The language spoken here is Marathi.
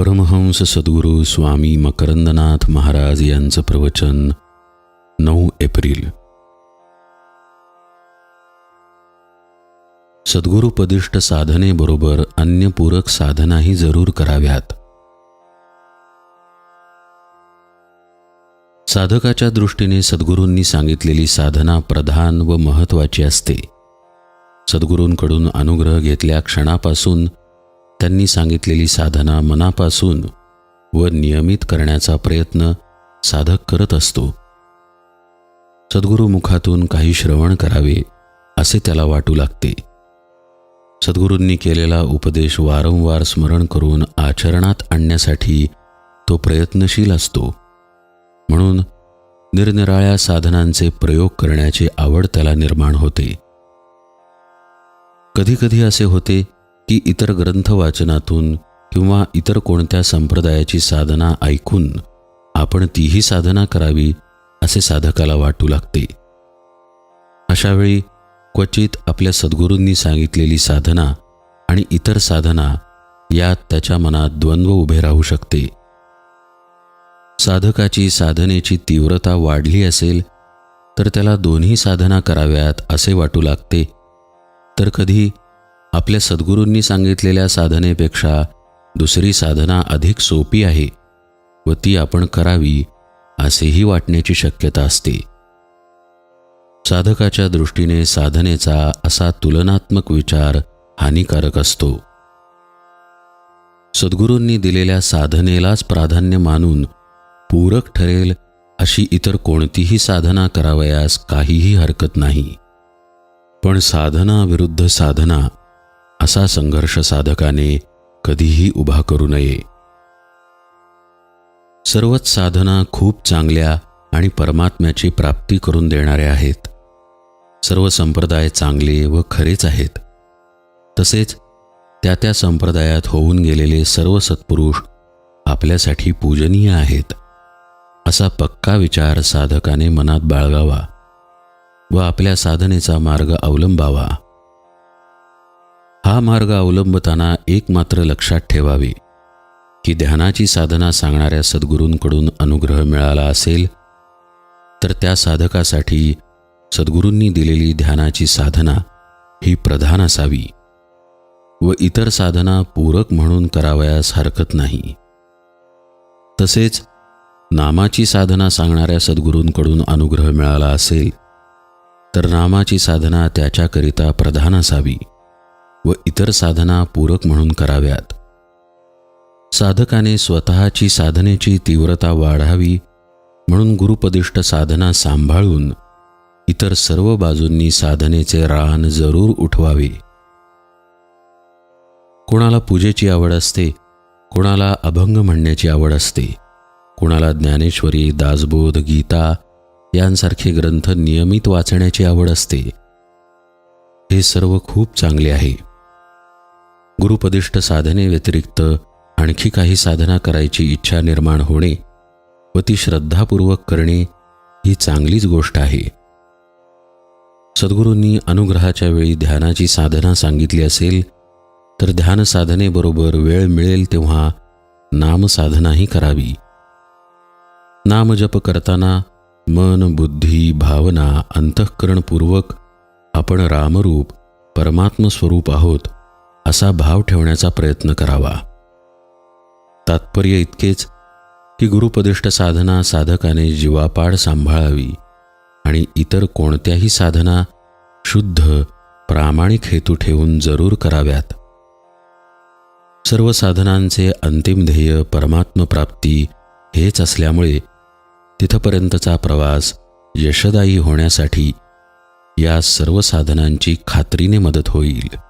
परमहंस सद्गुरू स्वामी मकरंदनाथ महाराज यांचं प्रवचन नऊ एप्रिल. सद्गुरुपदिष्ट साधनेबरोबर अन्य पूरक साधनाही जरूर कराव्यात. साधकाच्या दृष्टीने सद्गुरूंनी सांगितलेली साधना प्रधान व महत्त्वाची असते. सद्गुरूंकडून अनुग्रह घेतल्या क्षणापासून त्यांनी सांगितलेली साधना मनापासून व नियमित करण्याचा प्रयत्न साधक करत असतो. सद्गुरुमुखातून काही श्रवण करावे असे त्याला वाटू लागते. सद्गुरूंनी केलेला उपदेश वारंवार स्मरण करून आचरणात आणण्यासाठी तो प्रयत्नशील असतो. म्हणून निरनिराळ्या साधनांचे प्रयोग करण्याची आवड त्याला निर्माण होते. कधीकधी असे होते की इतर ग्रंथ वाचनातून किंवा इतर कोणत्या संप्रदायाची साधना ऐकून आपण तीही साधना करावी असे साधकाला वाटू लागते. अशावेळी क्वचित आपल्या सद्गुरूंनी सांगितलेली साधना आणि इतर साधना यात त्याच्या मनात द्वंद्व उभे राहू शकते. साधकाची साधनेची तीव्रता वाढली असेल तर त्याला दोन्ही साधना कराव्यात असे वाटू लागते. तर कधी आपल्या सद्गुरूंनी सांगितलेल्या साधनेपेक्षा दुसरी साधना अधिक सोपी आहे व ती आपण करावी असेही वाटण्याची शक्यता असते. साधकाच्या दृष्टीने साधनेचा असा तुलनात्मक विचार हानिकारक असतो. सद्गुरूंनी दिलेल्या साधनेलाच प्राधान्य मानून पूरक ठरेल अशी इतर कोणतीही साधना करावयास काहीही हरकत नाही. पण साधना विरुद्ध साधना असा संघर्ष साधकाने कधीही उभा करू नये. सर्वच साधना खूप चांगल्या आणि परमात्म्याची प्राप्ती करून देणाऱ्या आहेत. सर्व संप्रदाय चांगले व खरेच आहेत. तसेच त्या त्या संप्रदायात होऊन गेलेले सर्व सत्पुरुष आपल्यासाठी पूजनीय आहेत असा पक्का विचार साधकाने मनात बाळगावा व आपल्या साधनेचा मार्ग अवलंबावा. हा मार्ग अवलंबताना एक मात्र लक्षात ठेवावे की ध्यानाची साधना सांगणाऱ्या सद्गुरूंकडून अनुग्रह मिळाला असेल तर त्या साधकासाठी सद्गुरूंनी दिलेली ध्यानाची साधना ही प्रधान असावी व इतर साधना पूरक म्हणून करावयास हरकत नाही. तसेच नामाची साधना सांगणाऱ्या सद्गुरूंकडून अनुग्रह मिळाला असेल तर नामाची साधना त्याच्याकरिता प्रधान असावी. व इतर साधना पूरक म्हणून कराव्यात. साधकाने स्वतःची साधनेची तीव्रता वाढावी म्हणून गुरुपदिष्ट साधना सांभाळून इतर सर्व बाजूंनी साधनेचे रान जरूर उठवावे. कोणाला पूजेची आवड असते कोणाला अभंग म्हणण्याची आवड असते कोणाला ज्ञानेश्वरी दासबोध गीता यांसारखे ग्रंथ नियमित वाचण्याची आवड असते. हे सर्व खूप चांगले आहे. गुरुपदिष्ट साधने व्यतिरिक्त आणखी काही साधना करायची इच्छा निर्माण होणे व ती श्रद्धापूर्वक करणे ही चांगलीच गोष्ट आहे. सद्गुरूंनी अनुग्रहाच्या वेळी ध्यानाची साधना सांगितली असेल तर ध्यान साधनेबरोबर वेळ मिळेल तेव्हा नामसाधनाही करावी. नामजप करताना मन बुद्धी भावना अंतःकरणपूर्वक आपण रामरूप परमात्म स्वरूप आहोत. असा भाव ठेवण्याचा प्रयत्न करावा. तात्पर्य इतकेच की गुरुपदिष्ट साधना साधकाने जीवापाड सांभाळावी आणि इतर कोणत्याही साधना शुद्ध प्रामाणिक हेतू ठेवून जरूर कराव्यात. सर्व साधनांचे अंतिम ध्येय परमात्मप्राप्ती हेच असल्यामुळे तिथपर्यंतचा प्रवास यशदायी होण्यासाठी या सर्व साधनांची खात्रीने मदत होईल.